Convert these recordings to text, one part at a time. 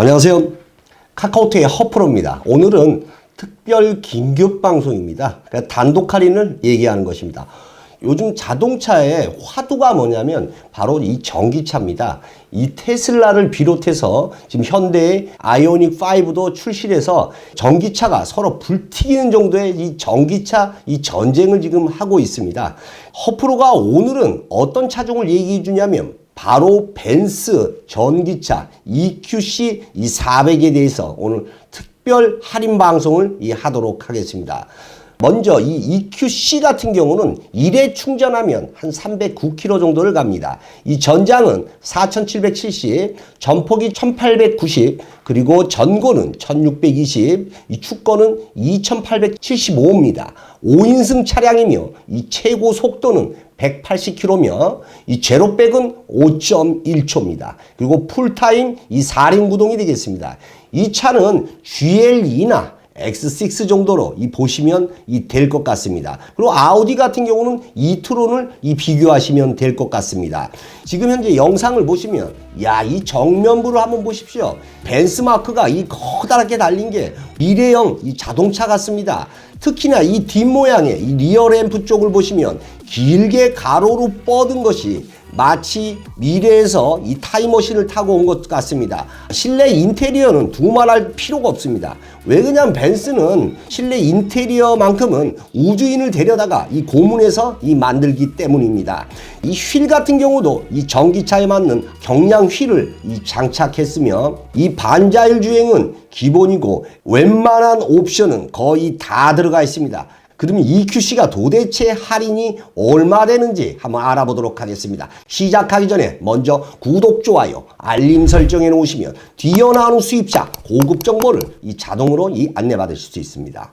안녕하세요. 카카오톡의 허프로입니다. 오늘은 특별 긴급 방송입니다. 그러니까 단독 할인을 얘기하는 것입니다. 요즘 자동차의 화두가 뭐냐면 바로 이 전기차입니다. 이 테슬라를 비롯해서 지금 현대의 아이오닉 5도 출시해서 전기차가 서로 불튀기는 정도의 이 전기차 이 전쟁을 지금 하고 있습니다. 허프로가 오늘은 어떤 차종을 얘기해 주냐면 바로 벤스 전기차 EQC 이 400에 대해서 오늘 특별 할인 방송을 이 하도록 하겠습니다. 먼저 이 EQC 같은 경우는 1회 충전하면 한 309km 정도를 갑니다. 이 전장은 4770, 전폭이 1890, 그리고 전고는 1620, 이 축거는 2875입니다. 5인승 차량이며 이 최고 속도는 180km며 이 제로백은 5.1초입니다. 그리고 풀타임 이 4륜 구동이 되겠습니다. 이 차는 GLE나 X6 정도로 이 보시면 이 될 것 같습니다. 그리고 아우디 같은 경우는 이트론을 이 비교하시면 될 것 같습니다. 지금 현재 영상을 보시면 야 이 정면부를 한번 보십시오. 벤스마크가 이 커다랗게 달린 게 미래형 이 자동차 같습니다. 특히나 이 뒷모양의 이 리어 램프 쪽을 보시면 길게 가로로 뻗은 것이 마치 미래에서 이 타임머신을 타고 온 것 같습니다. 실내 인테리어는 두말할 필요가 없습니다. 왜 그냥 벤스는 실내 인테리어만큼은 우주인을 데려다가 이 고문에서 이 만들기 때문입니다. 이 휠 같은 경우도 이 전기차에 맞는 경량 휠을 이 장착했으며 이 반자율 주행은 기본이고 웬만한 옵션은 거의 다 들어가 있습니다. 그러면 EQC가 도대체 할인이 얼마 되는지 한번 알아보도록 하겠습니다. 시작하기 전에 먼저 구독, 좋아요, 알림 설정해 놓으시면 뛰어나는 수입차 고급 정보를 이 자동으로 이 안내받으실 수 있습니다.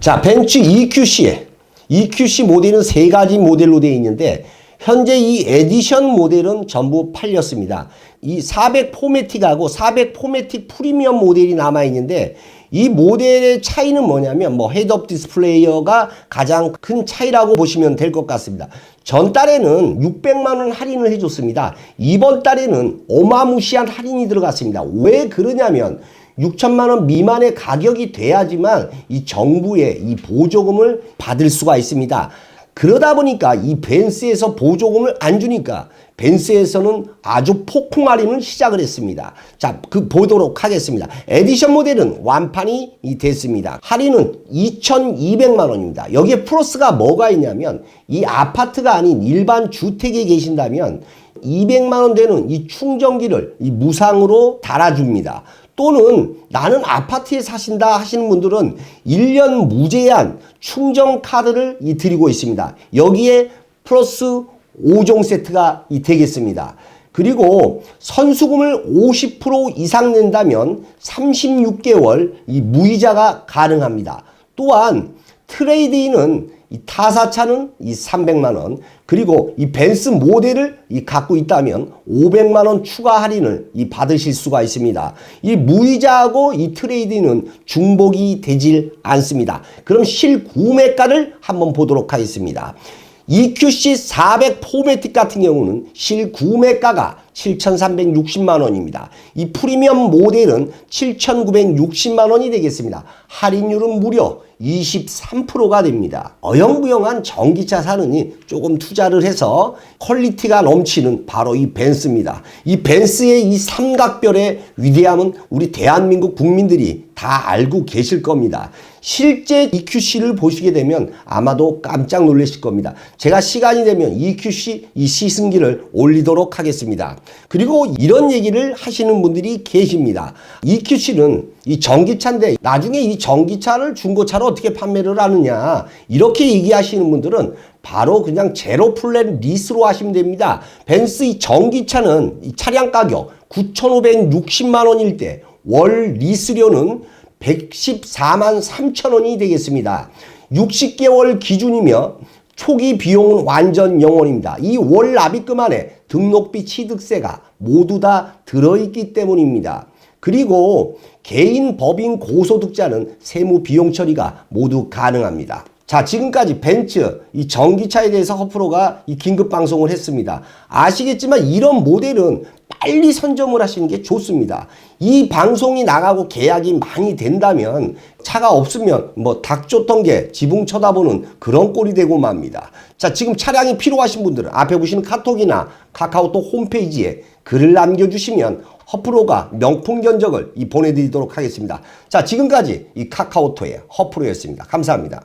자, 벤츠 EQC에 EQC 모델은 세 가지 모델로 되어 있는데 현재 이 에디션 모델은 전부 팔렸습니다. 이 400 포매틱하고 400 포매틱 프리미엄 모델이 남아 있는데 이 모델의 차이는 뭐냐면 뭐 헤드업 디스플레이어가 가장 큰 차이라고 보시면 될 것 같습니다. 전 달에는 600만 원 할인을 해줬습니다. 이번 달에는 어마무시한 할인이 들어갔습니다. 왜 그러냐면 6천만 원 미만의 가격이 돼야지만 이 정부의 이 보조금을 받을 수가 있습니다. 그러다 보니까 이 벤스에서 보조금을 안 주니까 벤스에서는 아주 폭풍 할인을 시작을 했습니다. 자, 그 보도록 하겠습니다. 에디션 모델은 완판이 됐습니다. 할인은 2,200만 원입니다. 여기에 플러스가 뭐가 있냐면 이 아파트가 아닌 일반 주택에 계신다면 200만 원 되는 이 충전기를 이 무상으로 달아줍니다. 또는 나는 아파트에 사신다 하시는 분들은 1년 무제한 충전 카드를 이 드리고 있습니다. 여기에 플러스 5종 세트가 이 되겠습니다. 그리고 선수금을 50% 이상 낸다면 36개월 이 무이자가 가능합니다. 또한 트레이드인은 이 타사차는 이 300만 원 그리고 이 벤스 모델을 이 갖고 있다면 500만 원 추가 할인을 이 받으실 수가 있습니다. 이 무이자하고 이 트레이드는 중복이 되질 않습니다. 그럼 실구매가를 한번 보도록 하겠습니다. EQC 400 포매틱 같은 경우는 실구매가가 7,360만 원입니다. 이 프리미엄 모델은 7,960만 원이 되겠습니다. 할인율은 무려 23%가 됩니다. 어영부영한 전기차 사느니 조금 투자를 해서 퀄리티가 넘치는 바로 이 벤스입니다. 이 벤스의 이 삼각별의 위대함은 우리 대한민국 국민들이 다 알고 계실 겁니다. 실제 EQC를 보시게 되면 아마도 깜짝 놀라실 겁니다. 제가 시간이 되면 EQC 이 시승기를 올리도록 하겠습니다. 그리고 이런 얘기를 하시는 분들이 계십니다. EQC는 이 전기차인데 나중에 이 전기차를 중고차로 어떻게 판매를 하느냐 이렇게 얘기하시는 분들은 바로 그냥 제로 플랜 리스로 하시면 됩니다. 벤스 이 전기차는 이 차량 가격 9,560만 원일 때 월 리스료는 114만 3천 원이 되겠습니다. 60개월 기준이며 초기 비용은 완전 영원입니다. 이 월 납입금 안에 등록비 취득세가 모두 다 들어있기 때문입니다. 그리고 개인 법인 고소득자는 세무 비용 처리가 모두 가능합니다. 자, 지금까지 벤츠, 이 전기차에 대해서 허프로가 이 긴급 방송을 했습니다. 아시겠지만 이런 모델은 빨리 선점을 하시는 게 좋습니다. 이 방송이 나가고 계약이 많이 된다면 차가 없으면 뭐 닭 쫓던 게 지붕 쳐다보는 그런 꼴이 되고 맙니다. 자, 지금 차량이 필요하신 분들은 앞에 보시는 카톡이나 카카오톡 홈페이지에 글을 남겨주시면 허프로가 명품 견적을 이 보내드리도록 하겠습니다. 자, 지금까지 이 카카오톡의 허프로였습니다. 감사합니다.